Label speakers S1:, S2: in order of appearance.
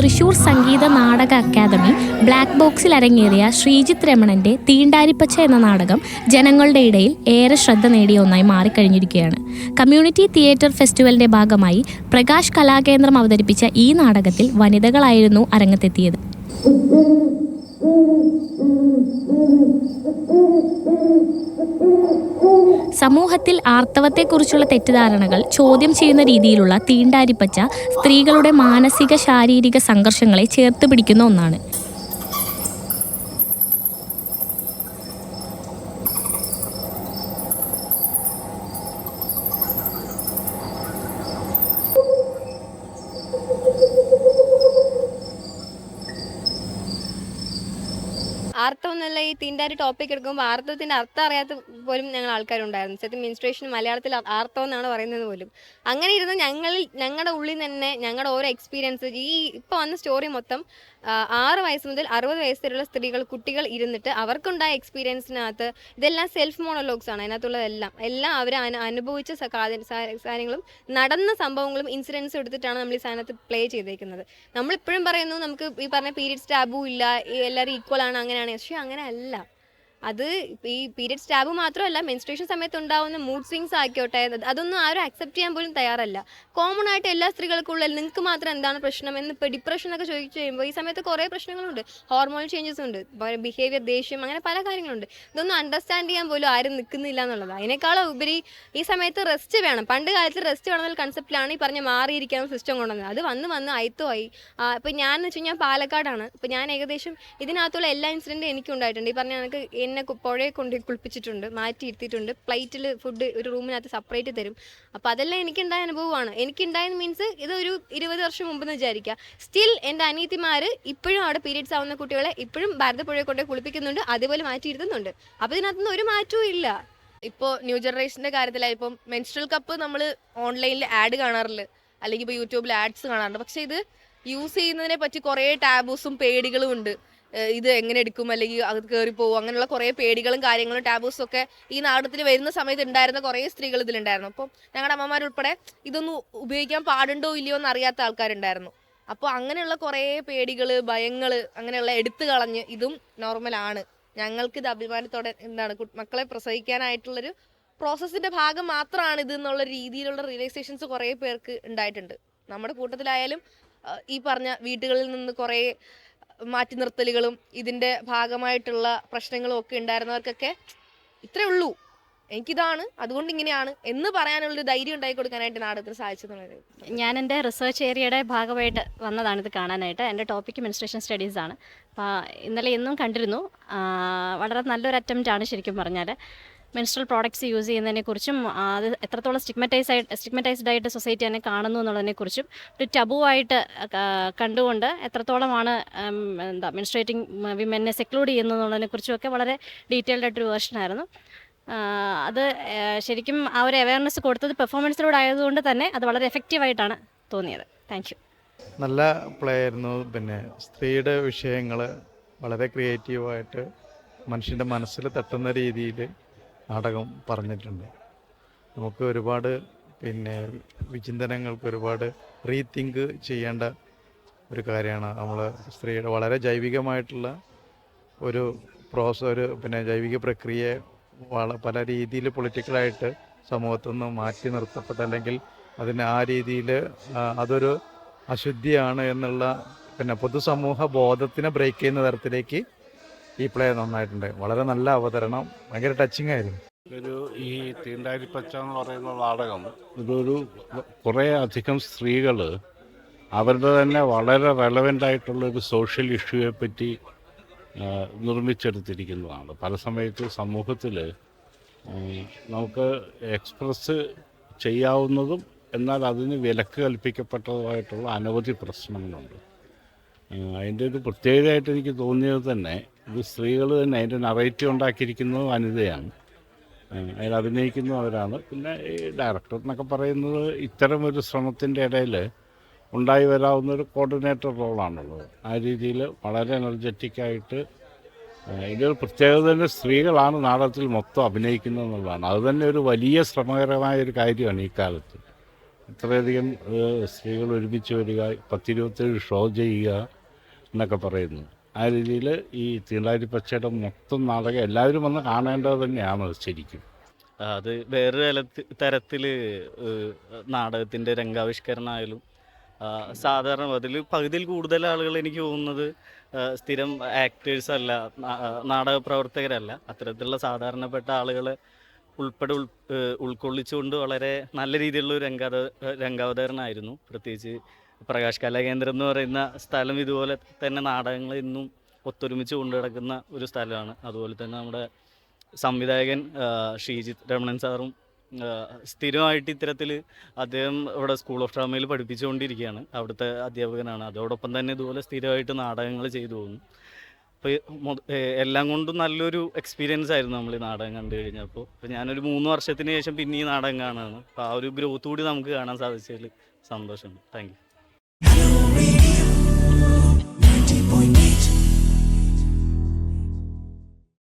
S1: Thrissur Sangeetha Nataka academy black ബോക്സിൽ അരങ്ങേറിയ ശ്രീജിത്ത് രമണന്റെ തീണ്ടാരിപ്പച്ച എന്ന നാടകം ജനങ്ങളുടെ ഇടയിൽ ഏറെ ശ്രദ്ധ നേടിയ ഒന്നായി മാറിക്കഴിഞ്ഞിരിക്കുകയാണ്. കമ്മ്യൂണിറ്റി തിയേറ്റർ ഫെസ്റ്റിവലിന്റെ ഭാഗമായി പ്രകാശ് കലാകേന്ദ്രം അവതരിപ്പിച്ച ഈ നാടകത്തിൽ വനിതകളായിരുന്നു അരങ്ങത്തെത്തിയത്. സമൂഹത്തിൽ ആർത്തവത്തെക്കുറിച്ചുള്ള തെറ്റിദ്ധാരണകൾ ചോദ്യം ചെയ്യുന്ന രീതിയിലുള്ള തീണ്ടാരിപ്പച്ച സ്ത്രീകളുടെ മാനസിക ശാരീരിക സംഘർഷങ്ങളെ ചേർത്ത് പിടിക്കുന്ന ഒന്നാണ്.
S2: ആർത്തവം എന്നുള്ള ഈ തീന്റെ ടോപ്പിക് എടുക്കുമ്പോൾ ആർത്തവത്തിന്റെ അർത്ഥം അറിയാത്ത പോലും ഞങ്ങൾ ആൾക്കാരുണ്ടായിരുന്നു. സത്യം മിനിസ്ട്രേഷൻ മലയാളത്തിൽ ആർത്തവം എന്നാണ് പറയുന്നത് പോലും. അങ്ങനെ ഇരുന്ന് ഞങ്ങളിൽ ഞങ്ങളുടെ ഉള്ളിൽ തന്നെ ഞങ്ങളുടെ ഓരോ എക്സ്പീരിയൻസ് ഈ ഇപ്പോൾ വന്ന സ്റ്റോറി മൊത്തം ആറ് വയസ്സ് മുതൽ അറുപത് വയസ്സ് വരെയുള്ള സ്ത്രീകൾ കുട്ടികൾ ഇരുന്നിട്ട് അവർക്കുണ്ടായ എക്സ്പീരിയൻസിനകത്ത് ഇതെല്ലാം സെൽഫ് മോണോലോഗ്സ് ആണ്. അതിനകത്തുള്ളതെല്ലാം എല്ലാം അവർ അനുഭവിച്ച കാര്യങ്ങളും നടന്ന സംഭവങ്ങളും ഇൻസിഡൻസും എടുത്തിട്ടാണ് നമ്മൾ ഈ സാധനത്ത് പ്ലേ ചെയ്തേക്കുന്നത്. നമ്മളിപ്പോഴും പറയുന്നു നമുക്ക് ഈ പറഞ്ഞ പീരീഡ്സ് ടാബു ഇല്ല എല്ലാവരും ഈക്വൽ ആണ് അങ്ങനെയാണ്. പക്ഷേ അങ്ങനെ അല്ല അത് ഈ പീരിയഡ്സ് സ്റ്റാബ് മാത്രമല്ല മെൻസ്ട്രേഷൻ സമയത്ത് ഉണ്ടാവുന്ന മൂഡ് സ്വിങ്സ് ആയിക്കോട്ടെ അതൊന്നും ആരും അക്സെപ്റ്റ് ചെയ്യാൻ പോലും തയ്യാറല്ല. കോമൺ ആയിട്ട് എല്ലാ സ്ത്രീകൾക്കും ഉള്ള നിങ്ങൾക്ക് മാത്രം എന്താണ് പ്രശ്നം എന്ന് ഇപ്പോൾ ഡിപ്രഷൻ ഒക്കെ ചോദിച്ചു കഴിയുമ്പോൾ ഈ സമയത്ത് കുറേ പ്രശ്നങ്ങളുണ്ട്. ഹോർമോൺ ചേഞ്ചസ് ഉണ്ട് ബിഹേവിയർ ദേഷ്യം അങ്ങനെ പല കാര്യങ്ങളുണ്ട്. ഇതൊന്നും അണ്ടർസ്റ്റാൻഡ് ചെയ്യാൻ പോലും ആരും നിൽക്കുന്നില്ല എന്നുള്ളത്. അതിനേക്കാളും ഉപരി ഈ സമയത്ത് റെസ്റ്റ് വേണം. പണ്ട് കാലത്ത് റെസ്റ്റ് വേണമെന്ന കൺസെപ്റ്റിലാണ് ഈ പറഞ്ഞ മാറിയിരിക്കാൻ സിസ്റ്റം കൊണ്ടുവന്നത്. അത് വന്ന് വന്ന് അയത്തുമായി ഇപ്പം ഞാൻ എന്ന് വെച്ച് കഴിഞ്ഞാൽ പാലക്കാടാണ്. ഇപ്പം ഞാൻ ഏകദേശം ഇതിനകത്തുള്ള എല്ലാ ഇൻസിഡന്റും എനിക്ക് ഉണ്ടായിട്ടുണ്ട് ഈ പറഞ്ഞ കണക്ക് എന്നെ കു- പുഴയെ കൊണ്ട് കുളിപ്പിച്ചിട്ടുണ്ട് മാറ്റി ഇരുത്തിയിട്ടുണ്ട്. പ്ലേറ്റിൽ ഫുഡ് ഒരു റൂമിനകത്ത് സെപ്പറേറ്റ് തരും. അപ്പോൾ അതെല്ലാം എനിക്കുണ്ടായ അനുഭവമാണ്. എനിക്കുണ്ടായെന്ന് മീൻസ് ഇതൊരു ഇരുപത് വർഷം മുമ്പ് എന്ന് വിചാരിക്കുക. സ്റ്റിൽ എന്റെ അനിയത്തിമാർ ഇപ്പോഴും അവിടെ പീരീഡ്സ് ആവുന്ന കുട്ടികളെ ഇപ്പോഴും ഭാരതപ്പുഴയെ കൊണ്ട് കുളിപ്പിക്കുന്നുണ്ട് അതുപോലെ മാറ്റി ഇരുത്തുന്നുണ്ട്. അപ്പോൾ ഇതിനകത്തൊന്നും ഒരു മാറ്റവും ഇല്ല.
S3: ഇപ്പോൾ ന്യൂ ജനറേഷന്റെ കാര്യത്തിലായി ഇപ്പം മെൻസ്ട്രൽ കപ്പ് നമ്മൾ ഓൺലൈനിൽ ആഡ് കാണാറില്ല. അല്ലെങ്കിൽ ഇപ്പോൾ യൂട്യൂബിൽ ആഡ്സ് കാണാറുണ്ട്. പക്ഷേ ഇത് യൂസ് ചെയ്യുന്നതിനെ പറ്റി കുറേ ടാബൂസും പേടികളും ഉണ്ട്. ഇത് എങ്ങനെ എടുക്കും? അല്ലെങ്കിൽ അത് കയറി പോകും അങ്ങനെയുള്ള കുറേ പേടികളും കാര്യങ്ങളും ടാബൂസും ഒക്കെ ഈ നാടത്തിൽ വരുന്ന സമയത്ത് ഉണ്ടായിരുന്ന കുറേ സ്ത്രീകൾ ഇതിലുണ്ടായിരുന്നു. അപ്പോൾ ഞങ്ങളുടെ അമ്മമാരുൾപ്പെടെ ഇതൊന്നും ഉപയോഗിക്കാൻ പാടുണ്ടോ ഇല്ലയോ എന്ന് അറിയാത്ത ആൾക്കാരുണ്ടായിരുന്നു. അപ്പോൾ അങ്ങനെയുള്ള കുറേ പേടികൾ ഭയങ്ങൾ അങ്ങനെയുള്ള എടുത്തു കളഞ്ഞ് ഇതും നോർമലാണ് ഞങ്ങൾക്ക് ഇത് അഭിമാനത്തോടെ എന്താണ് മക്കളെ പ്രസവിക്കാനായിട്ടുള്ളൊരു പ്രോസസ്സിന്റെ ഭാഗം മാത്രമാണ് ഇത് എന്നുള്ള രീതിയിലുള്ള റിയലൈസേഷൻസ് കുറേ പേർക്ക് ഉണ്ടായിട്ടുണ്ട്. നമ്മുടെ കൂട്ടത്തിലായാലും ഈ പറഞ്ഞ വീട്ടുകളിൽ നിന്ന് കുറേ മാറ്റി നിർത്തലുകളും ഇതിന്റെ ഭാഗമായിട്ടുള്ള പ്രശ്നങ്ങളും ഒക്കെ ഉണ്ടായിരുന്നവർക്കൊക്കെ ഇത്രേ ഉള്ളൂ. എനിക്കിതാണ് അതുകൊണ്ട് ഇങ്ങനെയാണ് എന്ന് പറയാനുള്ളൊരു ധൈര്യം ഉണ്ടാക്കി കൊടുക്കാനായിട്ട് നാടകത്തിന് സാധിച്ചെന്നുള്ളത്.
S4: ഞാൻ എന്റെ റിസർച്ച് ഏരിയയുടെ ഭാഗമായിട്ട് വന്നതാണ് ഇത് കാണാനായിട്ട്. എന്റെ ടോപ്പിക് മെൻസ്ട്രേഷൻ സ്റ്റഡീസ് ആണ്. അപ്പോൾ ഇന്നലെ ഇന്നും കണ്ടിരുന്നു. വളരെ നല്ലൊരു അറ്റംപ്റ്റ് ആണ് ശരിക്കും പറഞ്ഞാൽ മെൻസ്ട്രൽ പ്രോഡക്ട്സ് യൂസ് ചെയ്യുന്നതിനെക്കുറിച്ചും കുറിച്ചും അത് എത്രത്തോളം സ്റ്റിഗ്മറ്റൈസ് ആയിട്ട് സ്റ്റിഗ്മറ്റൈസ്ഡ് ആയിട്ട് സൊസൈറ്റി തന്നെ കാണുന്നു എന്നുള്ളതിനെക്കുറിച്ചും ഒരു ടബുവായിട്ട് കണ്ടുകൊണ്ട് എത്രത്തോളമാണ് എന്താ മെൻസ്ട്രേറ്റിംഗ് വിമനെ സെക്ലൂഡ് ചെയ്യുന്നു എന്നുള്ളതിനെക്കുറിച്ചും ഒക്കെ വളരെ ഡീറ്റെയിൽഡ് ആയിട്ടൊരു വേർഷനായിരുന്നു അത് ശരിക്കും ആ ഒരു അവയർനെസ് കൊടുത്തത് പെർഫോമൻസിലൂടെ ആയതുകൊണ്ട് തന്നെ അത് വളരെ എഫക്റ്റീവായിട്ടാണ് തോന്നിയത്. താങ്ക്
S5: നല്ല പ്ലേ ആയിരുന്നു. പിന്നെ സ്ത്രീയുടെ വിഷയങ്ങൾ വളരെ ക്രിയേറ്റീവായിട്ട് മനുഷ്യന്റെ മനസ്സിൽ തട്ടുന്ന രീതിയിൽ നാടകം പറഞ്ഞിട്ടുണ്ട്. നമുക്ക് ഒരുപാട് പിന്നെ വിചിന്തനങ്ങൾക്ക് ഒരുപാട് റീതിങ്ക് ചെയ്യേണ്ട ഒരു കാര്യമാണ്. നമ്മൾ സ്ത്രീയുടെ വളരെ ജൈവികമായിട്ടുള്ള ഒരു പ്രോസ ഒരു പിന്നെ ജൈവിക പ്രക്രിയയെ വള പല രീതിയിൽ പൊളിറ്റിക്കലായിട്ട് സമൂഹത്തിൽ നിന്ന് മാറ്റി നിർത്തപ്പെട്ട അല്ലെങ്കിൽ അതിന് ആ രീതിയിൽ അതൊരു അശുദ്ധിയാണ് എന്നുള്ള പിന്നെ പൊതുസമൂഹ ബോധത്തിനെ ബ്രേക്ക് ചെയ്യുന്ന തരത്തിലേക്ക് ഈ പ്ലേ നന്നായിട്ടുണ്ട്. വളരെ നല്ല അവതരണം. ഭയങ്കര ടച്ചിങ് ആയിരുന്നു.
S6: ഒരു ഈ തീണ്ടാരിപ്പച്ച എന്ന് പറയുന്ന നാടകം. ഇതൊരു കുറേ അധികം സ്ത്രീകൾ അവരുടെ തന്നെ വളരെ റെലവന്റ് ആയിട്ടുള്ള ഒരു സോഷ്യൽ ഇഷ്യൂയെ പറ്റി നിർമ്മിച്ചെടുത്തിരിക്കുന്നതാണ്. പല സമയത്ത് സമൂഹത്തിൽ നമുക്ക് എക്സ്പ്രസ് ചെയ്യാവുന്നതും എന്നാൽ അതിന് വിലക്ക് കൽപ്പിക്കപ്പെട്ടതുമായിട്ടുള്ള അനവധി പ്രശ്നങ്ങളുണ്ട്. അതിന്റെ ഒരു പ്രത്യേകതയായിട്ട് എനിക്ക് തോന്നിയത് തന്നെ ഇത് സ്ത്രീകൾ തന്നെ അതിന്റെ നറേറ്റീവ് ഉണ്ടാക്കിയിരിക്കുന്നത് വനിതയാണ് അതിൽ അവരാണ്. പിന്നെ ഈ ഡയറക്ടർ എന്നൊക്കെ പറയുന്നത് ഇത്തരം ഒരു ശ്രമത്തിന്റെ ഇടയിൽ ഉണ്ടായി വരാവുന്ന ഒരു കോർഡിനേറ്റർ റോളാണുള്ളത് ആ രീതിയിൽ വളരെ എനർജറ്റിക്കായിട്ട് ഇതിൽ പ്രത്യേകത തന്നെ സ്ത്രീകളാണ് നാടകത്തിൽ മൊത്തം അഭിനയിക്കുന്നത് എന്നുള്ളതാണ്. അത് തന്നെ ഒരു വലിയ ശ്രമകരമായ ഒരു കാര്യമാണ് ഈ കാലത്ത്. ഇത്രയധികം സ്ത്രീകൾ ഒരുമിച്ച് വരിക പത്തിരുപത്തേഴ് ഷോ ചെയ്യുക എന്നൊക്കെ പറയുന്നു ആ രീതിയിൽ ഈ തീണ്ടാരി പച്ചയുടെ മൊത്തം നാടകം എല്ലാവരും വന്ന് കാണേണ്ടത് തന്നെയാണ് ശരിക്കും.
S7: അത് വേറൊരു തരത്തിൽ നാടകത്തിന്റെ രംഗാവിഷ്കരണമായാലും സാധാരണ അതിൽ പകുതിയിൽ കൂടുതൽ ആളുകൾ എനിക്ക് തോന്നുന്നത് സ്ഥിരം ആക്ടേഴ്സ് അല്ല നാടക പ്രവർത്തകരല്ല അത്തരത്തിലുള്ള സാധാരണപ്പെട്ട ആളുകളെ ഉൾപ്പെടെ ഉൾ ഉൾക്കൊള്ളിച്ചുകൊണ്ട് വളരെ നല്ല രീതിയിലുള്ള ഒരു രംഗാവതരണമായിരുന്നു. പ്രത്യേകിച്ച് പ്രകാശ് കലാകേന്ദ്രം എന്ന് പറയുന്ന സ്ഥലം ഇതുപോലെ തന്നെ നാടകങ്ങൾ ഇന്നും ഒത്തൊരുമിച്ച് കൊണ്ടു നടക്കുന്ന ഒരു സ്ഥലമാണ്. അതുപോലെ തന്നെ നമ്മുടെ സംവിധായകൻ ശ്രീജിത്ത് രമണൻ സാറും സ്ഥിരമായിട്ട് ഇത്തരത്തിൽ അദ്ദേഹം ഇവിടെ സ്കൂൾ ഓഫ് ഡ്രാമയിൽ പഠിപ്പിച്ചുകൊണ്ടിരിക്കുകയാണ്. അവിടുത്തെ അധ്യാപകനാണ്. അതോടൊപ്പം തന്നെ ഇതുപോലെ സ്ഥിരമായിട്ട് നാടകങ്ങൾ ചെയ്തു പോകുന്നു. അപ്പോൾ എല്ലാം കൊണ്ടും നല്ലൊരു എക്സ്പീരിയൻസ് ആയിരുന്നു നമ്മൾ ഈ നാടകം കണ്ടു കഴിഞ്ഞപ്പോൾ. അപ്പോൾ ഞാനൊരു മൂന്ന് വർഷത്തിന് ശേഷം പിന്നെ ഈ നാടകം കാണുകയാണ്. അപ്പോൾ ആ ഒരു ഗ്രോത്ത് കൂടി നമുക്ക് കാണാൻ സാധിച്ചതിൽ സന്തോഷമുണ്ട്. താങ്ക്